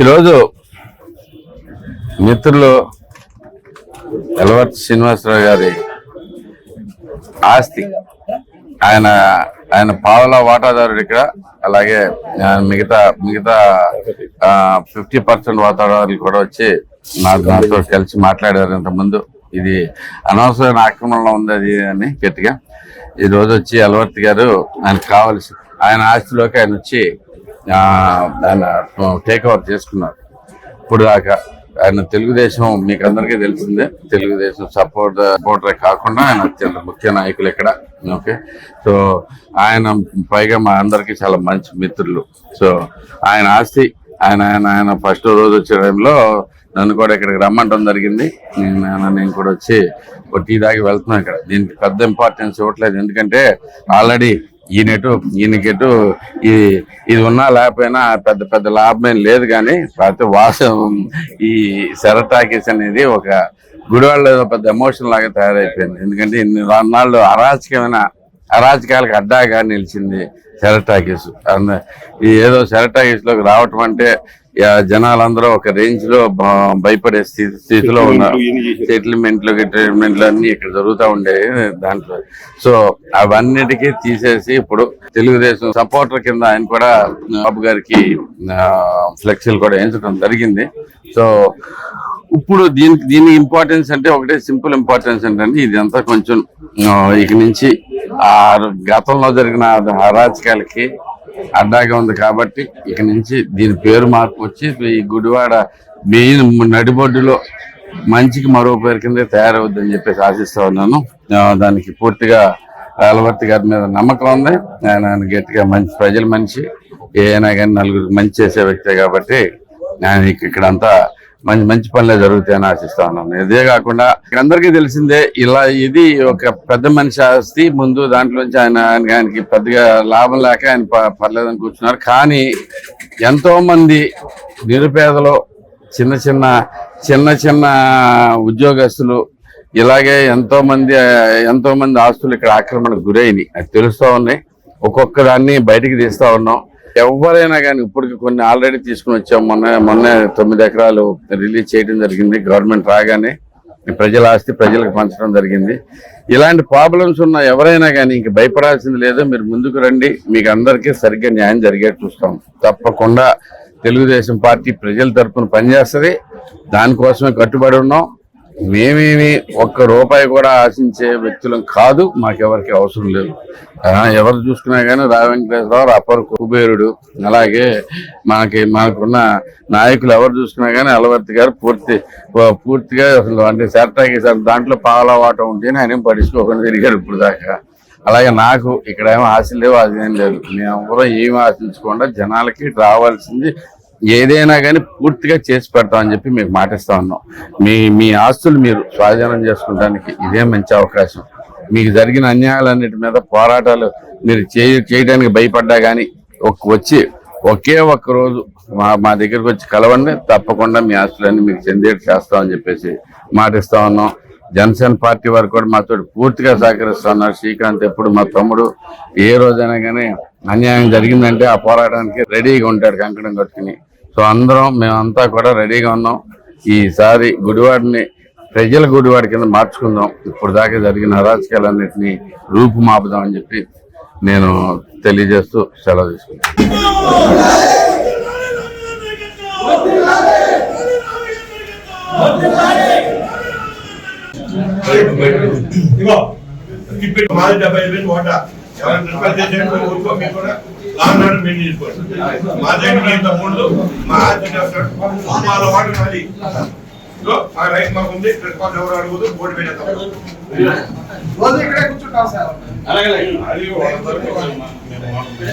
ఈరోజు మిత్రులు ఎలవర్తి శ్రీనివాసరావు గారి ఆస్తి. ఆయన ఆయన పావల వాటాదారుడు ఇక్కడ. అలాగే మిగతా మిగతా ఫిఫ్టీ పర్సెంట్ వాటాదారులు కూడా వచ్చి నాకు నాతో కలిసి మాట్లాడారు ఇంతకుముందు. ఇది అనవసరమైన ఆక్రమణలో ఉంది అది అని గట్టిగా. ఈ రోజు వచ్చి అలవర్తి గారు ఆయనకు కావాల్సి ఆయన ఆస్తిలోకి ఆయన వచ్చి ఆయన టేక్ ఓవర్ చేసుకున్నారు. ఇప్పుడు దాకా ఆయన తెలుగుదేశం మీకు అందరికీ తెలిసిందే తెలుగుదేశం సపోర్ట్ సపోర్టరే కాకుండా ఆయన అత్యంత ముఖ్య నాయకులు ఇక్కడ. ఓకే? సో ఆయన పైగా మా అందరికీ చాలా మంచి మిత్రులు. సో ఆయన ఆస్తి ఆయన ఆయన ఆయన ఫస్ట్ రోజు వచ్చే టైంలో నన్ను కూడా ఇక్కడికి రమ్మంటం జరిగింది. నేను ఆయన- నేను కూడా వచ్చి టీ దాగి వెళ్తున్నాం ఇక్కడ. దీనికి పెద్ద ఇంపార్టెన్స్ ఇవ్వట్లేదు. ఎందుకంటే ఆల్రెడీ ఈయనటు ఈయనకెటు ఈ ఇది ఉన్నా లేకపోయినా పెద్ద పెద్ద లాభమేం లేదు కానీ కాకపోతే వాసం ఈ సెరటాకిస్ అనేది ఒక గుడివాళ్ళ పెద్ద ఎమోషన్ లాగా తయారైపోయింది. ఎందుకంటే ఇన్ని నాళ్ళు అరాచకమైన అరాచకాలకు అడ్డాగా నిలిచింది సెరటాకిస్ అంద- ఈ ఏదో సెరటాకిస్లోకి రావటం అంటే జనాలందరూ ఒక రేంజ్లో భయపడే స్థితి స్థితిలో ఉన్నారు. సెటిల్మెంట్లు ట్రీట్మెంట్లు అన్ని ఇక్కడ జరుగుతూ ఉండే దాంట్లో. సో అవన్నిటికీ తీసేసి ఇప్పుడు తెలుగుదేశం సపోర్టర్ కింద ఆయన కూడా బాబు గారికి ఫ్లెక్సీలు కూడా వేయించడం జరిగింది. సో ఇప్పుడు దీనికి దీని ఇంపార్టెన్స్ అంటే ఒకటే సింపుల్ ఇంపార్టెన్స్ ఏంటంటే ఇదంతా కొంచెం ఇక నుంచి ఆ గతంలో జరిగిన అరాచకాలకి అడ్డాగా ఉంది కాబట్టి ఇక నుంచి దీని పేరు మార్పు వచ్చి ఈ గుడివాడ మెయిన్ నడిబొడ్డులో మంచికి మరో పేరు కింద తయారవుద్దని చెప్పేసి ఆశిస్తూ ఉన్నాను. దానికి పూర్తిగా అలవర్తి గారి మీద నమ్మకం ఉంది. ఆయన గట్టిగా మంచి ప్రజల మనిషి. ఏనా కానీ నలుగురికి మంచి చేసే వ్యక్తే కాబట్టి ఆయన ఇక్కడ ఇక్కడంతా మంచి మంచి పనులే జరుగుతాయని ఆశిస్తా ఉన్నాను ఇదే కాకుండా అందరికీ తెలిసిందే ఇలా ఇది ఒక పెద్ద మనిషి ఆస్తి ముందు దాంట్లోంచి ఆయన ఆయన- ఆయనకి పెద్దగా లాభం లేక ఆయన ప- పర్లేదని కూర్చున్నారు. కానీ ఎంతో మంది నిరుపేదలు చిన్న చిన్న చిన్న చిన్న ఉద్యోగస్తులు ఇలాగే ఎంతో మంది ఎంతో మంది ఆస్తులు ఇక్కడ ఆక్రమణకు గురైనవి. అది తెలుస్తూ ఉన్నాయి. ఒక్కొక్క దాన్ని బయటికి తీస్తా ఉన్నాం. ఎవరైనా కానీ ఇప్పటికి కొన్ని ఆల్రెడీ తీసుకుని వచ్చాం. మొన్న మొన్న తొమ్మిది ఎకరాలు రిలీజ్ చేయడం జరిగింది. గవర్నమెంట్ రాగానే ప్రజల ఆస్తి ప్రజలకు పంచడం జరిగింది. ఇలాంటి ప్రాబ్లమ్స్ ఉన్న ఎవరైనా కానీ ఇంక భయపడాల్సింది లేదో. మీరు ముందుకు రండి. మీకు అందరికీ సరిగ్గా న్యాయం జరిగేట్టు చూస్తాం. తప్పకుండా తెలుగుదేశం పార్టీ ప్రజల తరఫున పనిచేస్తుంది. దానికోసమే కట్టుబడి ఉన్నాం. మేమేమి ఒక్క రూపాయి కూడా ఆశించే వ్యక్తులం కాదు మాకెవరికి అవసరం లేదు. ఎవరు చూసుకున్నా కానీ రా వెంకటేశ్వరరావు అప్పర్ కుబేరుడు. అలాగే మనకి మనకున్న నాయకులు ఎవరు చూసుకున్నా కానీ అలవర్తి గారు పూర్తి పూర్తిగా అసలు అంటే సెరటాకి దాంట్లో పాలవాటం ఉంటేనే ఆయన ఏం పట్టించుకోకుండా తిరిగాడు ఇప్పుడు దాకా. అలాగే నాకు ఇక్కడ ఏమో ఆశ లేవు అది ఏం లేదు. మేము కూడా ఏమి ఆశించకుండా జనాలకి రావాల్సింది ఏదైనా కానీ పూర్తిగా చేసి పెడతామని చెప్పి మీకు మాటిస్తా ఉన్నాం. మీ మీ ఆస్తులు మీరు స్వాధీనం చేసుకోవడానికి ఇదే మంచి అవకాశం. మీకు జరిగిన అన్యాయాలన్నిటి మీద పోరాటాలు మీరు చేయ చేయడానికి భయపడ్డా కానీ ఒక- వచ్చి ఒకే ఒక్క రోజు మా మా దగ్గరకు వచ్చి కలవండి. తప్పకుండా మీ ఆస్తులన్నీ మీకు చెందేటి చేస్తామని చెప్పేసి మాటిస్తా ఉన్నాం. జనసేన పార్టీ వారు కూడా మాతో పూర్తిగా సహకరిస్తున్నారు శ్రీకాంత్ ఎప్పుడు మా తమ్ముడు. ఏ రోజైనా కానీ అన్యాయం జరిగిందంటే ఆ పోరాటానికి రెడీగా ఉంటాడు కంకణం కట్టుకుని. సో అందరం మేమంతా కూడా రెడీగా ఉన్నాం. ఈసారి గుడివాడిని ప్రజల గుడివాడి కింద మార్చుకుందాం. ఇప్పుడు దాకా జరిగిన అరాచకాలన్నింటినీ రూపుమాపుదాం అని చెప్పి నేను తెలియజేస్తూ సెలవు తీసుకుంటాను. మాది ఎవరైనా రిక్వెస్ట్ చేసేయండి ఊరుకో మీకు కూడా లాంగ్ ఆర్డర్ మెయిన్ చేసుకోండి మా దగ్గర ఏం తమ్ముళ్ళు మా వాళ్ళ నాది ఇగో ఆ రైట్ మాకు ఉంది రికార్డ్ ఎవరు అడుగుదు బోర్డు మీద. రోజు ఇక్కడే కూర్చుంటాం సార్ అది వాళ్ళ తరపున